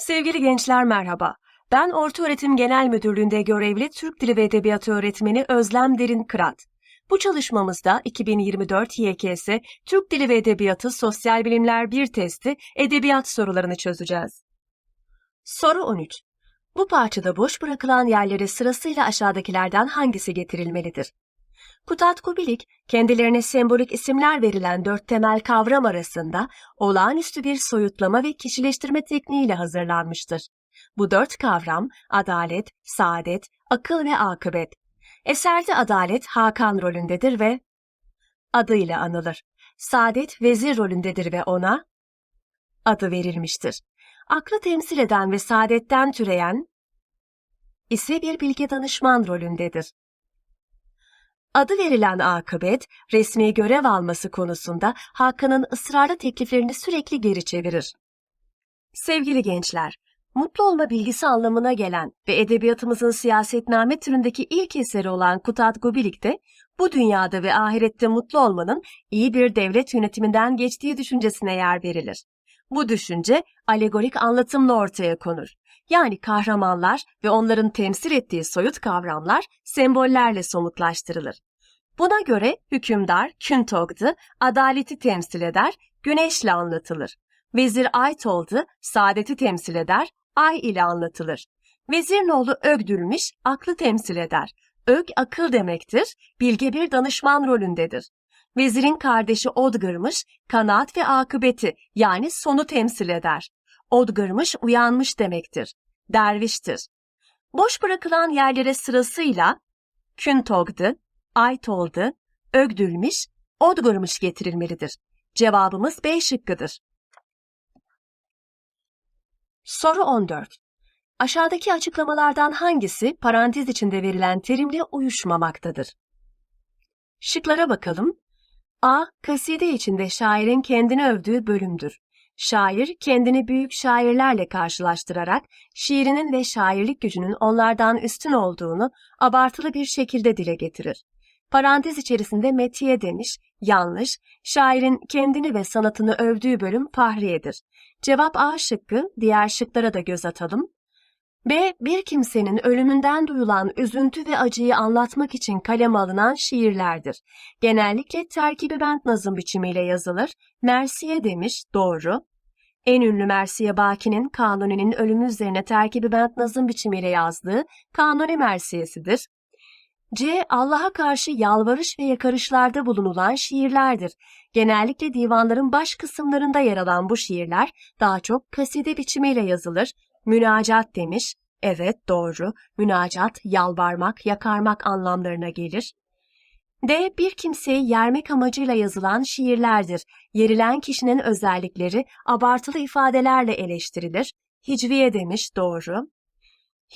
Sevgili gençler merhaba. Ben Ortaöğretim Genel Müdürlüğü'nde görevli Türk Dili ve Edebiyatı öğretmeni Özlem Derin Kırat. Bu çalışmamızda 2024 YKS Türk Dili ve Edebiyatı Sosyal Bilimler 1 testi edebiyat sorularını çözeceğiz. Soru 13. Bu parçada boş bırakılan yerlere sırasıyla aşağıdakilerden hangisi getirilmelidir? Kutat Kubilik, kendilerine sembolik isimler verilen dört temel kavram arasında olağanüstü bir soyutlama ve kişileştirme tekniğiyle hazırlanmıştır. Bu dört kavram adalet, saadet, akıl ve akıbet. Eserde adalet Hakan rolündedir ve adıyla anılır. Saadet vezir rolündedir ve ona adı verilmiştir. Aklı temsil eden ve saadetten türeyen ise bir bilge danışman rolündedir. Adı verilen akıbet, resmi görev alması konusunda Hakan'ın ısrarlı tekliflerini sürekli geri çevirir. Sevgili gençler, mutlu olma bilgisi anlamına gelen ve edebiyatımızın siyasetname türündeki ilk eseri olan Kutat Gubilik'te bu dünyada ve ahirette mutlu olmanın iyi bir devlet yönetiminden geçtiği düşüncesine yer verilir. Bu düşünce alegorik anlatımla ortaya konur. Yani kahramanlar ve onların temsil ettiği soyut kavramlar sembollerle somutlaştırılır. Buna göre hükümdar Küntog'du, adaleti temsil eder, güneşle anlatılır. Vezir Aytol'du, saadeti temsil eder, ay ile anlatılır. Vezir nolu Ögdülmiş, aklı temsil eder. Ög akıl demektir, bilge bir danışman rolündedir. Vezirin kardeşi Odgırmış, kanaat ve akıbeti yani sonu temsil eder. Odgırmış uyanmış demektir. Derviştir. Boş bırakılan yerlere sırasıyla Küntog'du, Aytol'du, Ögdülmiş, Odgırmış getirilmelidir. Cevabımız B şıkkıdır. Soru 14. Aşağıdaki açıklamalardan hangisi parantez içinde verilen terimle uyuşmamaktadır? Şıklara bakalım. A. Kaside içinde şairin kendini övdüğü bölümdür. Şair kendini büyük şairlerle karşılaştırarak şiirinin ve şairlik gücünün onlardan üstün olduğunu abartılı bir şekilde dile getirir. Parantez içerisinde metiye demiş, yanlış, şairin kendini ve sanatını övdüğü bölüm Fahriye'dir. Cevap A şıkkı, diğer şıklara da göz atalım. B. Bir kimsenin ölümünden duyulan üzüntü ve acıyı anlatmak için kaleme alınan şiirlerdir. Genellikle terkibi bent nazım biçimiyle yazılır. Mersiye demiş, doğru. En ünlü Mersiye Baki'nin Kanuni'nin ölümü üzerine terkibi bent nazım biçimiyle yazdığı Kanuni Mersiyesidir. C. Allah'a karşı yalvarış ve yakarışlarda bulunulan şiirlerdir. Genellikle divanların baş kısımlarında yer alan bu şiirler daha çok kaside biçimiyle yazılır. Münacat demiş. Evet doğru. Münacat, yalvarmak, yakarmak anlamlarına gelir. D. Bir kimseyi yermek amacıyla yazılan şiirlerdir. Yerilen kişinin özellikleri abartılı ifadelerle eleştirilir. Hicviye demiş doğru.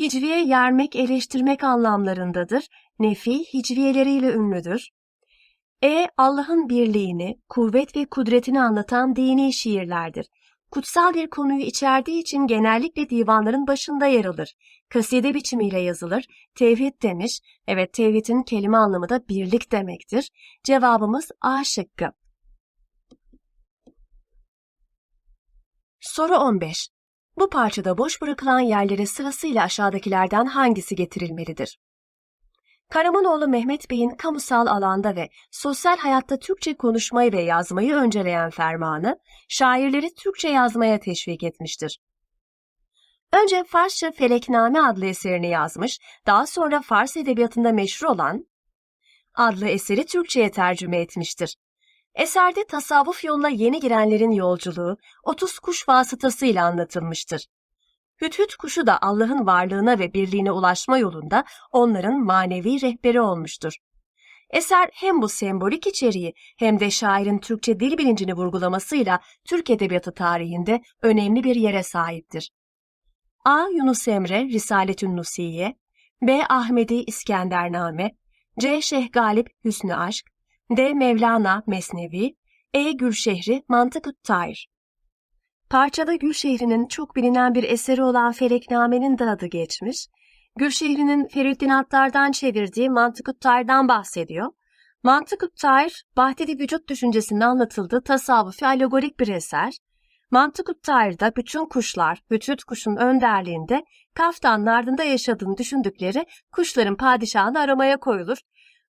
Hicviye yermek, eleştirmek anlamlarındadır. Nefi hicviyeleriyle ünlüdür. E. Allah'ın birliğini, kuvvet ve kudretini anlatan dini şiirlerdir. Kutsal bir konuyu içerdiği için genellikle divanların başında yer alır. Kaside biçimiyle yazılır. Tevhid demiş. Evet tevhidin kelime anlamı da birlik demektir. Cevabımız A şıkkı. Soru 15. Bu parçada boş bırakılan yerlere sırasıyla aşağıdakilerden hangisi getirilmelidir? Karamanoğlu Mehmet Bey'in kamusal alanda ve sosyal hayatta Türkçe konuşmayı ve yazmayı önceleyen fermanı, şairleri Türkçe yazmaya teşvik etmiştir. Önce Farsça Felekname adlı eserini yazmış, daha sonra Fars edebiyatında meşhur olan adlı eseri Türkçe'ye tercüme etmiştir. Eserde tasavvuf yoluna yeni girenlerin yolculuğu 30 kuş vasıtasıyla anlatılmıştır. Hüthüt kuşu da Allah'ın varlığına ve birliğine ulaşma yolunda onların manevi rehberi olmuştur. Eser hem bu sembolik içeriği hem de şairin Türkçe dil bilincini vurgulamasıyla Türk Edebiyatı tarihinde önemli bir yere sahiptir. A. Yunus Emre Risaletün Nusiye B. Ahmedi İskendername C. Şeyh Galip Hüsnü Aşk D. Mevlana Mesnevi E. Gülşehri Mantık-ı Parçada Gülşehri'nin çok bilinen bir eseri olan Felekname'nin de adı geçmiş. Gülşehri'nin Feridun Attar'dan çevirdiği Mantık-ı Tayr'dan bahsediyor. Mantık-ı Tayr, Bahdedi vücut düşüncesinin anlatıldığı tasavvufi alegorik bir eser. Mantık Tahir'de bütün kuşlar, Hütüt kuşun önderliğinde kaftanın ardında yaşadığını düşündükleri kuşların padişahını aramaya koyulur.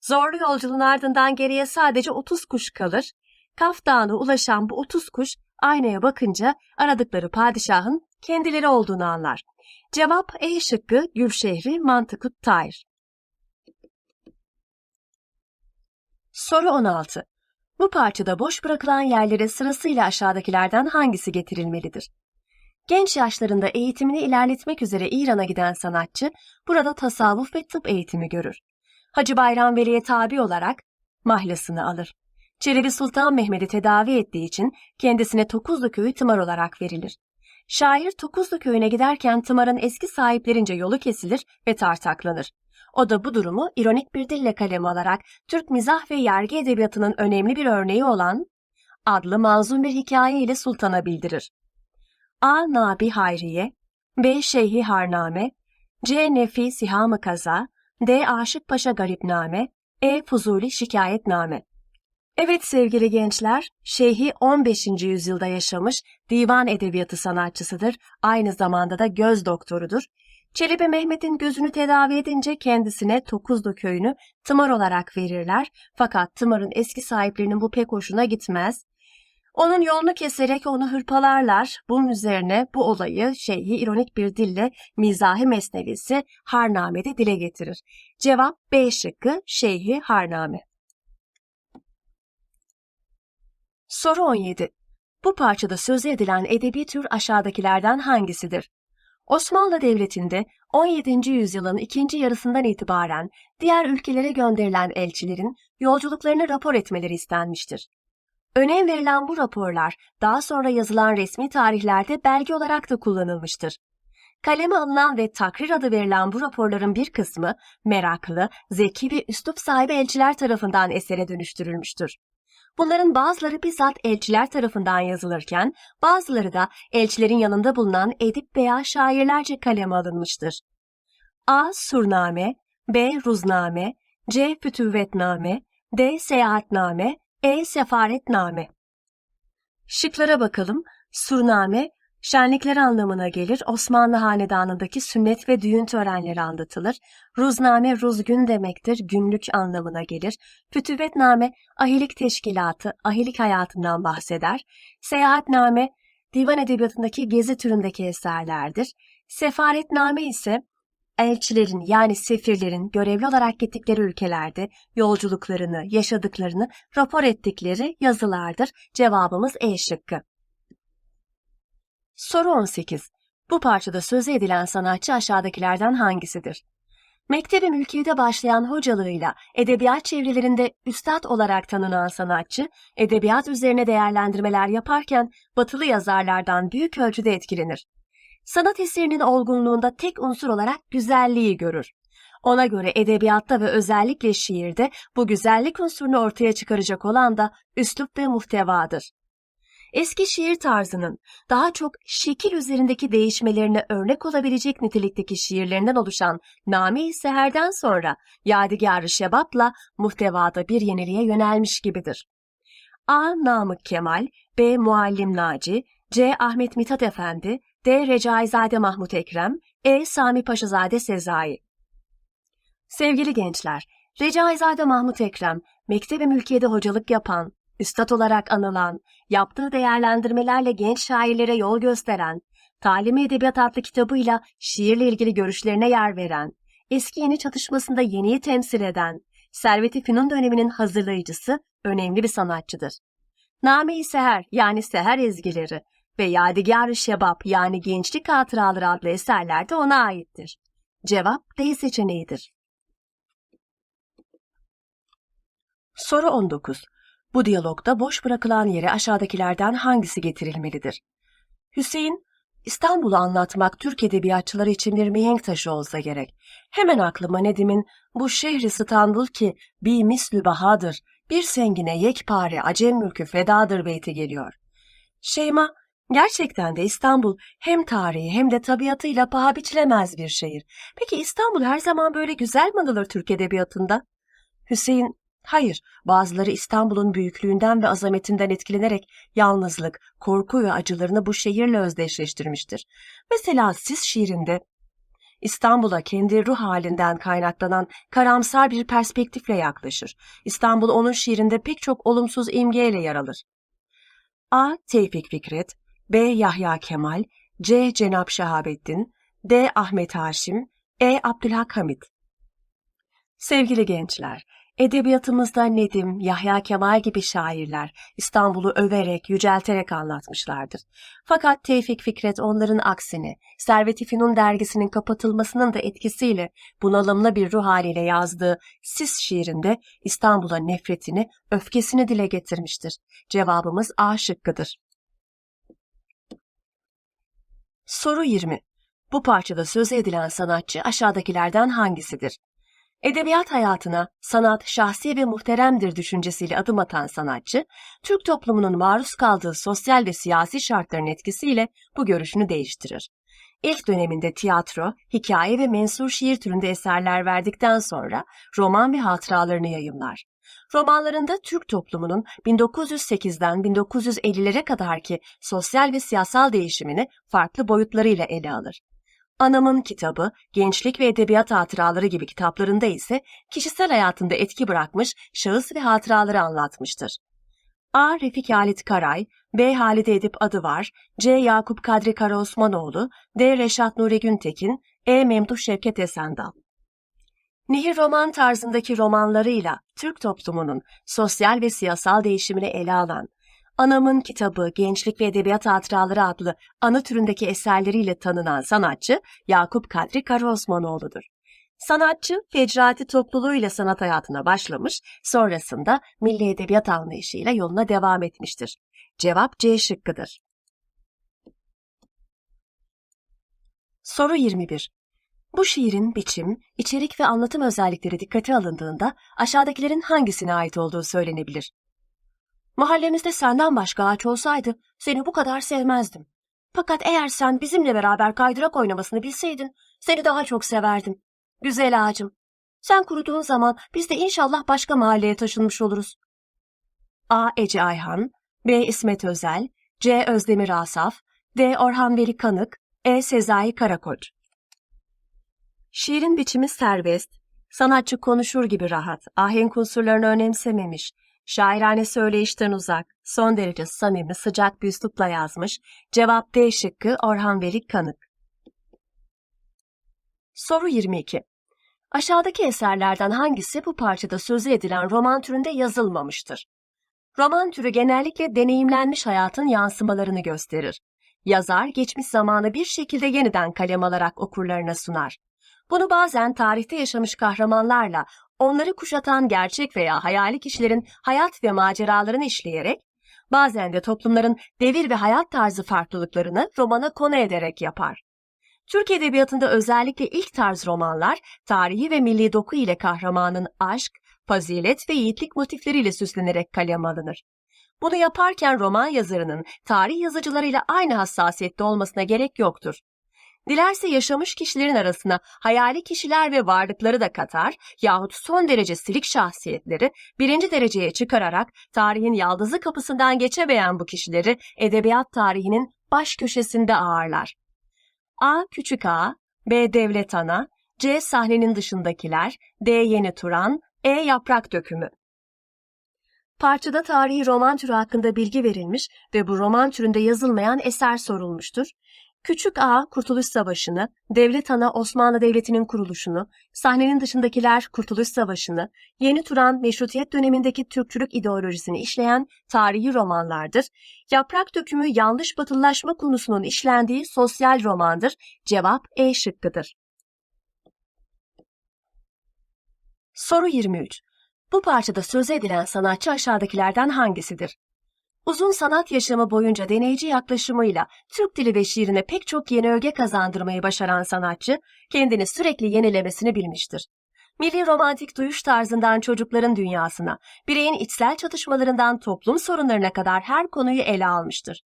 Zorlu yolculuğun ardından geriye sadece 30 kuş kalır. Kaf ulaşan bu 30 kuş aynaya bakınca aradıkları padişahın kendileri olduğunu anlar. Cevap E şıkkı Gülşehri Mantıkut Tahir. Soru 16. Bu parçada boş bırakılan yerlere sırasıyla aşağıdakilerden hangisi getirilmelidir? Genç yaşlarında eğitimini ilerletmek üzere İran'a giden sanatçı burada tasavvuf ve tıp eğitimi görür. Hacı Bayram Veli'ye tabi olarak mahlasını alır. Çelebi Sultan Mehmet'i tedavi ettiği için kendisine Tokuzlu Köyü tımar olarak verilir. Şair Tokuzlu Köyü'ne giderken tımarın eski sahiplerince yolu kesilir ve tartaklanır. O da bu durumu ironik bir dille kaleme alarak Türk mizah ve yergi edebiyatının önemli bir örneği olan adlı manzum bir hikaye ile sultana bildirir. A. Nabi Hayriye B. Şeyhi Harname C. Nefi Siham-ı Kaza D. Aşık Paşa Garipname E. Fuzuli Şikayetname Evet sevgili gençler, Şeyhi 15. yüzyılda yaşamış divan edebiyatı sanatçısıdır. Aynı zamanda da göz doktorudur. Çelebi Mehmet'in gözünü tedavi edince kendisine Tokuzlu köyünü tımar olarak verirler. Fakat tımarın eski sahiplerinin bu pek hoşuna gitmez. Onun yolunu keserek onu hırpalarlar. Bunun üzerine bu olayı şeyhi ironik bir dille mizahi mesnevisi Harname'de dile getirir. Cevap B şıkkı Şeyhi Harname. Soru 17. Bu parçada söz edilen edebi tür aşağıdakilerden hangisidir? Osmanlı Devleti'nde 17. yüzyılın ikinci yarısından itibaren diğer ülkelere gönderilen elçilerin yolculuklarını rapor etmeleri istenmiştir. Önem verilen bu raporlar daha sonra yazılan resmi tarihlerde belge olarak da kullanılmıştır. Kaleme alınan ve takrir adı verilen bu raporların bir kısmı meraklı, zeki ve üslup sahibi elçiler tarafından esere dönüştürülmüştür. Bunların bazıları bizzat elçiler tarafından yazılırken bazıları da elçilerin yanında bulunan edip veya şairlerce kaleme alınmıştır. A. Surname B. Ruzname C. Fütüvvetname D. Seyahatname E. Sefaretname Şıklara bakalım. Surname, şenlikler anlamına gelir. Osmanlı hanedanındaki sünnet ve düğün törenleri anlatılır. Ruzname, ruzgün demektir. Günlük anlamına gelir. Fütüvvetname, ahilik teşkilatı, ahilik hayatından bahseder. Seyahatname, divan edebiyatındaki gezi türündeki eserlerdir. Sefaretname ise elçilerin yani sefirlerin görevli olarak gittikleri ülkelerde yolculuklarını, yaşadıklarını rapor ettikleri yazılardır. Cevabımız E şıkkı. Soru 18. Bu parçada söz edilen sanatçı aşağıdakilerden hangisidir? Mektebi mülkiyede başlayan hocalığıyla edebiyat çevrelerinde üstad olarak tanınan sanatçı, edebiyat üzerine değerlendirmeler yaparken batılı yazarlardan büyük ölçüde etkilenir. Sanat eserinin olgunluğunda tek unsur olarak güzelliği görür. Ona göre edebiyatta ve özellikle şiirde bu güzellik unsurunu ortaya çıkaracak olan da üslup ve muhtevadır. Eski şiir tarzının daha çok şekil üzerindeki değişmelerine örnek olabilecek nitelikteki şiirlerinden oluşan Name-i Seher'den sonra Yadigar-ı Şebap'la muhtevada bir yeniliğe yönelmiş gibidir. A. Namık Kemal, B. Muallim Naci, C. Ahmet Mithat Efendi, D. Recaizade Mahmut Ekrem, E. Sami Paşazade Sezai. Sevgili gençler, Recaizade Mahmut Ekrem, Mektebe Mülkiye'de hocalık yapan, üstad olarak anılan, yaptığı değerlendirmelerle genç şairlere yol gösteren, Talimi Edebiyat adlı kitabıyla şiirle ilgili görüşlerine yer veren, eski yeni çatışmasında yeniyi temsil eden, Servet-i Fünun döneminin hazırlayıcısı, önemli bir sanatçıdır. Name-i Seher yani Seher ezgileri ve Yadigar-ı Şebap yani Gençlik Hatıraları adlı eserler de ona aittir. Cevap D seçeneğidir. Soru 19. Bu diyalogda boş bırakılan yere aşağıdakilerden hangisi getirilmelidir? Hüseyin, İstanbul'u anlatmak Türk edebiyatçıları için bir mihenk taşı olsa gerek. Hemen aklıma Nedim'in bu şehri İstanbul ki bir mislü bahadır, bir sengine yekpare acem mülkü fedadır beyti geliyor. Şeyma, gerçekten de İstanbul hem tarihi hem de tabiatıyla paha biçilemez bir şehir. Peki İstanbul her zaman böyle güzel mi anılır Türk edebiyatında? Hüseyin, Hayır, bazıları İstanbul'un büyüklüğünden ve azametinden etkilenerek yalnızlık, korku ve acılarını bu şehirle özdeşleştirmiştir. Mesela Sis şiirinde İstanbul'a kendi ruh halinden kaynaklanan karamsar bir perspektifle yaklaşır. İstanbul onun şiirinde pek çok olumsuz imgeyle yer alır. A. Tevfik Fikret B. Yahya Kemal C. Cenap Şahabettin D. Ahmet Haşim E. Abdülhak Hamit Sevgili gençler, edebiyatımızda Nedim, Yahya Kemal gibi şairler İstanbul'u överek, yücelterek anlatmışlardır. Fakat Tevfik Fikret onların aksine, Servet-i Fünun dergisinin kapatılmasının da etkisiyle bunalımlı bir ruh haliyle yazdığı Sis şiirinde İstanbul'a nefretini, öfkesini dile getirmiştir. Cevabımız A şıkkıdır. Soru 20. Bu parçada söz edilen sanatçı aşağıdakilerden hangisidir? Edebiyat hayatına sanat şahsi ve muhteremdir düşüncesiyle adım atan sanatçı, Türk toplumunun maruz kaldığı sosyal ve siyasi şartların etkisiyle bu görüşünü değiştirir. İlk döneminde tiyatro, hikaye ve mensur şiir türünde eserler verdikten sonra roman ve hatıralarını yayımlar. Romanlarında Türk toplumunun 1908'den 1950'lere kadarki sosyal ve siyasal değişimini farklı boyutlarıyla ele alır. Anamın kitabı, Gençlik ve Edebiyat Hatıraları gibi kitaplarında ise kişisel hayatında etki bırakmış şahıs ve hatıraları anlatmıştır. A. Refik Halit Karay, B. Halide Edip Adıvar, C. Yakup Kadri Karaosmanoğlu, D. Reşat Nuri Güntekin, E. Memduh Şevket Esendal. Nehir roman tarzındaki romanlarıyla Türk toplumunun sosyal ve siyasal değişimini ele alan, Anamın kitabı Gençlik ve Edebiyat Hatıraları adlı anı türündeki eserleriyle tanınan sanatçı Yakup Kadri Karaosmanoğlu'dur. Sanatçı Fecrati topluluğuyla sanat hayatına başlamış, sonrasında milli edebiyat anlayışıyla yoluna devam etmiştir. Cevap C şıkkıdır. Soru 21. Bu şiirin biçim, içerik ve anlatım özellikleri dikkate alındığında aşağıdakilerin hangisine ait olduğu söylenebilir? Mahallemizde senden başka ağaç olsaydı seni bu kadar sevmezdim. Fakat eğer sen bizimle beraber kaydırak oynamasını bilseydin seni daha çok severdim. Güzel ağacım. Sen kuruduğun zaman biz de inşallah başka mahalleye taşınmış oluruz. A. Ece Ayhan B. İsmet Özel C. Özdemir Asaf D. Orhan Veli Kanık E. Sezai Karakoç Şiirin biçimi serbest, sanatçı konuşur gibi rahat, ahenk unsurlarını önemsememiş, Şairane söyleyişten uzak, son derece samimi, sıcak bir üslupla yazmış. Cevap D şıkkı Orhan Veli Kanık. Soru 22. Aşağıdaki eserlerden hangisi bu parçada sözü edilen roman türünde yazılmamıştır? Roman türü genellikle deneyimlenmiş hayatın yansımalarını gösterir. Yazar geçmiş zamanı bir şekilde yeniden kalem alarak okurlarına sunar. Bunu bazen tarihte yaşamış kahramanlarla onları kuşatan gerçek veya hayali kişilerin hayat ve maceralarını işleyerek, bazen de toplumların devir ve hayat tarzı farklılıklarını romana konu ederek yapar. Türk Edebiyatı'nda özellikle ilk tarz romanlar, tarihi ve milli doku ile kahramanın aşk, fazilet ve yiğitlik motifleriyle süslenerek kaleme alınır. Bunu yaparken roman yazarının tarih yazıcılarıyla aynı hassasiyette olmasına gerek yoktur. Dilerse yaşamış kişilerin arasına hayali kişiler ve varlıkları da katar yahut son derece silik şahsiyetleri birinci dereceye çıkararak tarihin yaldızı kapısından geçemeyen bu kişileri edebiyat tarihinin baş köşesinde ağırlar. A. Küçük A, B. Devlet Ana, C. Sahnenin dışındakiler, D. Yeni Turan, E. Yaprak dökümü. Parçada tarihi roman türü hakkında bilgi verilmiş ve bu roman türünde yazılmayan eser sorulmuştur. Küçük A Kurtuluş Savaşı'nı, Devlet Ana Osmanlı Devleti'nin kuruluşunu, sahnenin dışındakiler Kurtuluş Savaşı'nı, Yeni Turan Meşrutiyet dönemindeki Türkçülük ideolojisini işleyen tarihi romanlardır. Yaprak Dökümü yanlış batılılaşma konusunun işlendiği sosyal romandır. Cevap E şıkkıdır. Soru 23. Bu parçada söz edilen sanatçı aşağıdakilerden hangisidir? Uzun sanat yaşamı boyunca deneyici yaklaşımıyla Türk dili ve şiirine pek çok yeni öge kazandırmayı başaran sanatçı, kendini sürekli yenilemesini bilmiştir. Milli romantik duyuş tarzından çocukların dünyasına, bireyin içsel çatışmalarından toplum sorunlarına kadar her konuyu ele almıştır.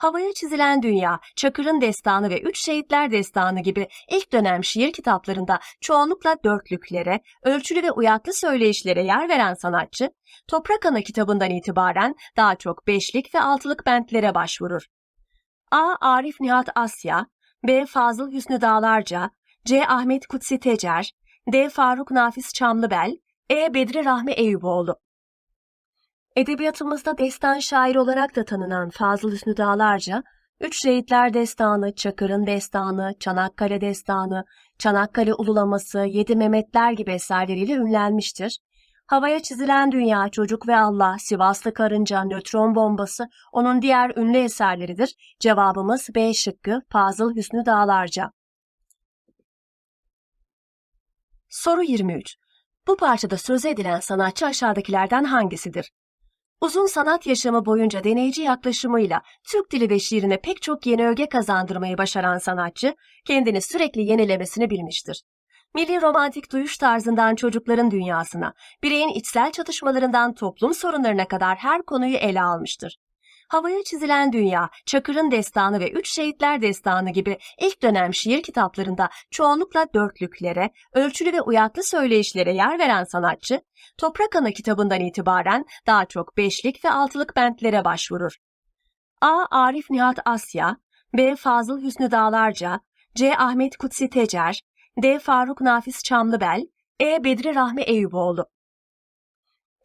Havaya çizilen dünya, Çakır'ın destanı ve Üç Şehitler destanı gibi ilk dönem şiir kitaplarında çoğunlukla dörtlüklere, ölçülü ve uyaklı söyleyişlere yer veren sanatçı, Toprak Ana kitabından itibaren daha çok beşlik ve altılık bentlere başvurur. A. Arif Nihat Asya, B. Fazıl Hüsnü Dağlarca, C. Ahmet Kutsi Tecer, D. Faruk Nafiz Çamlıbel, E. Bedri Rahmi Eyüboğlu. Edebiyatımızda destan şairi olarak da tanınan Fazıl Hüsnü Dağlarca, Üç Şehitler Destanı, Çakır'ın Destanı, Çanakkale Destanı, Çanakkale Ululaması, Yedi Mehmetler gibi eserleriyle ünlenmiştir. Havaya çizilen Dünya, Çocuk ve Allah, Sivaslı Karınca, Nötron Bombası onun diğer ünlü eserleridir. Cevabımız B şıkkı Fazıl Hüsnü Dağlarca. Soru 23. Bu parçada söz edilen sanatçı aşağıdakilerden hangisidir? Uzun sanat yaşamı boyunca deneyici yaklaşımıyla Türk dili ve şiirine pek çok yeni öge kazandırmayı başaran sanatçı, kendini sürekli yenilemesini bilmiştir. Milli romantik duyuş tarzından çocukların dünyasına, bireyin içsel çatışmalarından toplum sorunlarına kadar her konuyu ele almıştır. Havaya çizilen dünya, Çakır'ın destanı ve Üç Şehitler destanı gibi ilk dönem şiir kitaplarında çoğunlukla dörtlüklere, ölçülü ve uyaklı söyleyişlere yer veren sanatçı, Toprak Ana kitabından itibaren daha çok beşlik ve altılık bentlere başvurur. A. Arif Nihat Asya, B. Fazıl Hüsnü Dağlarca, C. Ahmet Kutsi Tecer, D. Faruk Nafiz Çamlıbel, E. Bedri Rahmi Eyüboğlu.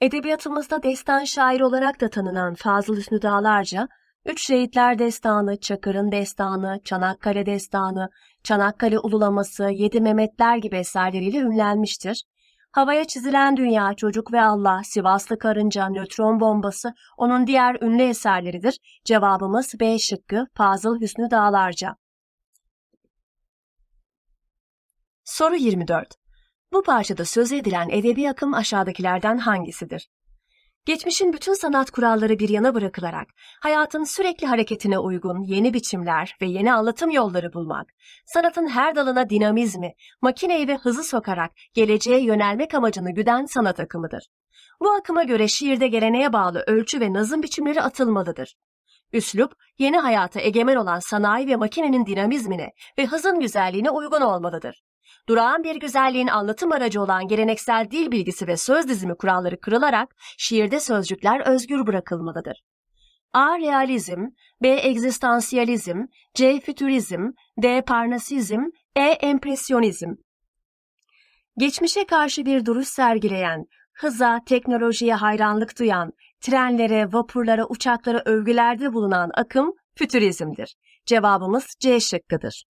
Edebiyatımızda destan şairi olarak da tanınan Fazıl Hüsnü Dağlarca, Üç Şehitler Destanı, Çakır'ın Destanı, Çanakkale Destanı, Çanakkale Ululaması, Yedi Mehmetler gibi eserleriyle ünlenmiştir. Havaya çizilen Dünya, Çocuk ve Allah, Sivaslı Karınca, Nötron Bombası onun diğer ünlü eserleridir. Cevabımız B şıkkı Fazıl Hüsnü Dağlarca. Soru 24. Bu parçada söz edilen edebi akım aşağıdakilerden hangisidir? Geçmişin bütün sanat kuralları bir yana bırakılarak hayatın sürekli hareketine uygun yeni biçimler ve yeni anlatım yolları bulmak, sanatın her dalına dinamizmi, makineyi ve hızı sokarak geleceğe yönelmek amacını güden sanat akımıdır. Bu akıma göre şiirde geleneğe bağlı ölçü ve nazım biçimleri atılmalıdır. Üslup, yeni hayata egemen olan sanayi ve makinenin dinamizmine ve hızın güzelliğine uygun olmalıdır durağan bir güzelliğin anlatım aracı olan geleneksel dil bilgisi ve söz dizimi kuralları kırılarak şiirde sözcükler özgür bırakılmalıdır. A. Realizm, B. Egzistansiyalizm, C. Fütürizm, D. Parnasizm, E. Empresyonizm. Geçmişe karşı bir duruş sergileyen, hıza, teknolojiye hayranlık duyan, trenlere, vapurlara, uçaklara övgülerde bulunan akım fütürizmdir. Cevabımız C şıkkıdır.